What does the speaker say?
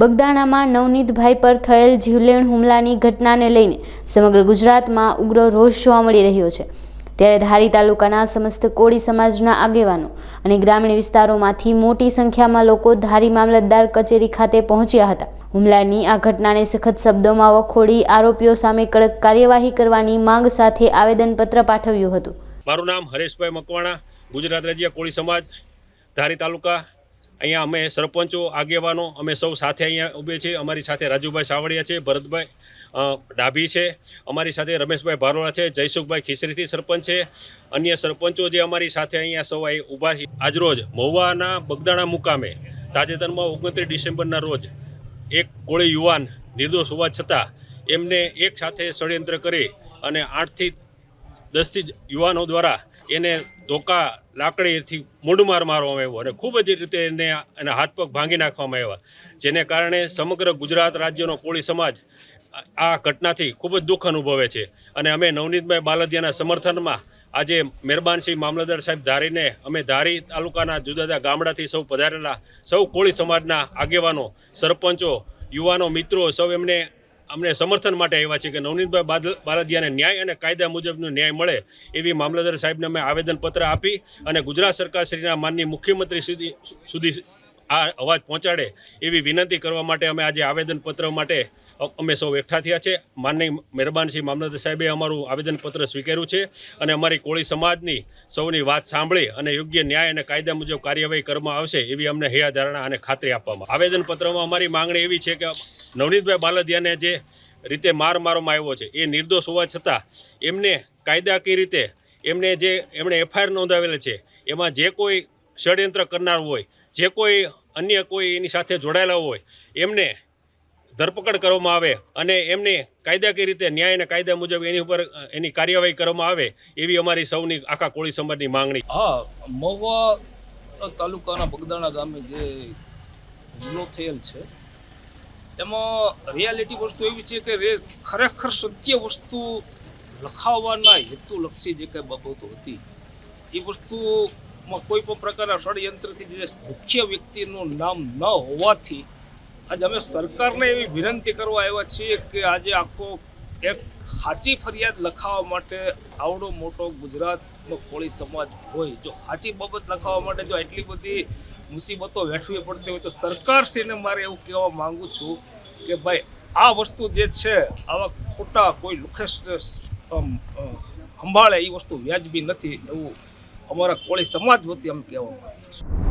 બગદાણામાં નવનીતભાઈ પર થયેલ જીવલેણ હુમલાની ઘટનાને લઈને સમગ્ર ગુજરાતમાં ઉગ્ર રોષ જોવા મળી રહ્યો છે. ત્યારે ધારી તાલુકાના સમસ્ત કોળી સમાજના આગેવાનો અને ગ્રામીણ વિસ્તારોમાંથી મોટી સંખ્યામાં લોકો ધારી મામલતદાર કચેરી ખાતે પહોંચ્યા હતા. હુમલાની આ ઘટનાને સખત શબ્દોમાં વખોડી આરોપીઓ સામે કડક કાર્યવાહી કરવાની માંગ સાથે આવેદનપત્ર પાઠવ્યું હતું. મારું નામ હરેશભાઈ મકવાણા, ગુજરાત રાજ્ય કોળી સમાજ, ધારી તાલુકા અહીંયા અમે સરપંચો, આગેવાનો, અમે સૌ સાથે અહીંયા ઊભે છીએ. અમારી સાથે રાજુભાઈ સાવડિયા છે, ભરતભાઈ ડાભી છે. અમારી સાથે રમેશભાઈ ભારોળા છે, જયસુખભાઈ ખીસરીથી સરપંચ છે. અન્ય સરપંચો જે અમારી સાથે અહીંયા સૌ ઊભા છે. આજરોજ મહુવાના બગદાણા મુકામે, તાજેતરમાં ઓગણત્રીસ ડિસેમ્બરના રોજ એક કોળી યુવાન નિર્દોષ હોવા છતાં એમને એક સાથે ષડયંત્ર કરી અને આઠથી દસથી યુવાનો દ્વારા એને ધોકા લાકડીથી મૂંઢમાર મારવામાં આવ્યો અને ખૂબ જ રીતે એને એના હાથ પગ ભાંગી નાખવામાં આવ્યા. જેને કારણે સમગ્ર ગુજરાત રાજ્યનો કોળી સમાજ આ- ઘટનાથી ખૂબ જ દુઃખ અનુભવે છે. અને અમે નવનીતભાઈ બાલદિયાના સમર્થનમાં આજે મહેરબાનસિંહ મામલતદાર સાહેબ ધારીને અમે ધારી તાલુકાના જુદા જુદા ગામડાથી સૌ પધારેલા સૌ કોળી સમાજના આગેવાનો, સરપંચો, યુવાનો, મિત્રો સૌ એમને અમને સમર્થન માટે આવ્યા છે કે નવનીતભાઈ બાલદિયાને ન્યાય અને કાયદા મુજબનો ન્યાય મળે એવી મામલતદાર સાહેબને અમે આવેદનપત્ર આપી અને ગુજરાત સરકારશ્રીના માનની મુખ્યમંત્રી સુધી સુધી આ અવાજ પહોંચાડે એવી વિનંતી કરવા માટે અમે આજે આવેદનપત્ર માટે અમે સૌ એકઠા થયા છે. માનની મહેરબાન શ્રી મામલતદાર સાહેબે અમારું આવેદનપત્ર સ્વીકાર્યું છે અને અમારી કોળી સમાજની સૌની વાત સાંભળી અને યોગ્ય ન્યાય અને કાયદા મુજબ કાર્યવાહી કરવામાં આવશે એવી અમને હૈયા ધારણા અને ખાતરી આપવામાં આવેદનપત્રમાં અમારી માંગણી એવી છે કે નવનીતભાઈ બાલદિયાને જે રીતે માર મારવામાં આવ્યો છે એ નિર્દોષ હોવા છતાં એમને કાયદાકીય રીતે એમને જે એમણે એફઆઈઆર નોંધાવેલ છે એમાં જે કોઈ ષડયંત્ર કરનાર હોય જે કોઈ અન્ય કોઈ એની સાથે જોડાયેલા હોય, એમને ધરપકડ કરવામાં આવે અને એમને કાયદાકીય રીતે ન્યાય અને કાયદા મુજબ એની ઉપર, એની કાર્યવાહી કરવામાં આવે, એવી અમારી સૌની આખા કોળી સમાજની માંગણી. હા, મહુવા તાલુકાના બગદાણા ગામે જે હુમલો થયેલ છે, એમાં રિયાલિટી વસ્તુ એવી છે કે ખરેખર સત્ય વસ્તુ લખાવવાના હેતુલક્ષી જે કંઈ બાબતો હતી, એ વસ્તુમાં કોઈ પણ પ્રકારના ષડયંત્રથી જે મુખ્ય વ્યક્તિનું નામ ન હોવાથી આજે અમે સરકારને એવી વિનંતી કરવા આવ્યા છીએ કે આજે આખો એક સાચી ફરિયાદ લખાવવા માટે આવડો મોટો ગુજરાતનો કોળી સમાજ હોય. જો સાચી બાબત લખાવવા માટે જો એટલી બધી મુસીબતો વેઠવી પડતી હોય તો સરકારશ્રીને મારે એવું કહેવા માંગુ છું કે ભાઈ, આ વસ્તુ જે છે, આવા ખોટા કોઈ લુખેશ સંભાળે એ વસ્તુ વ્યાજબી નથી એવું અમારા કોળી સમાજ વતી અમે કહેવા માંગીએ છીએ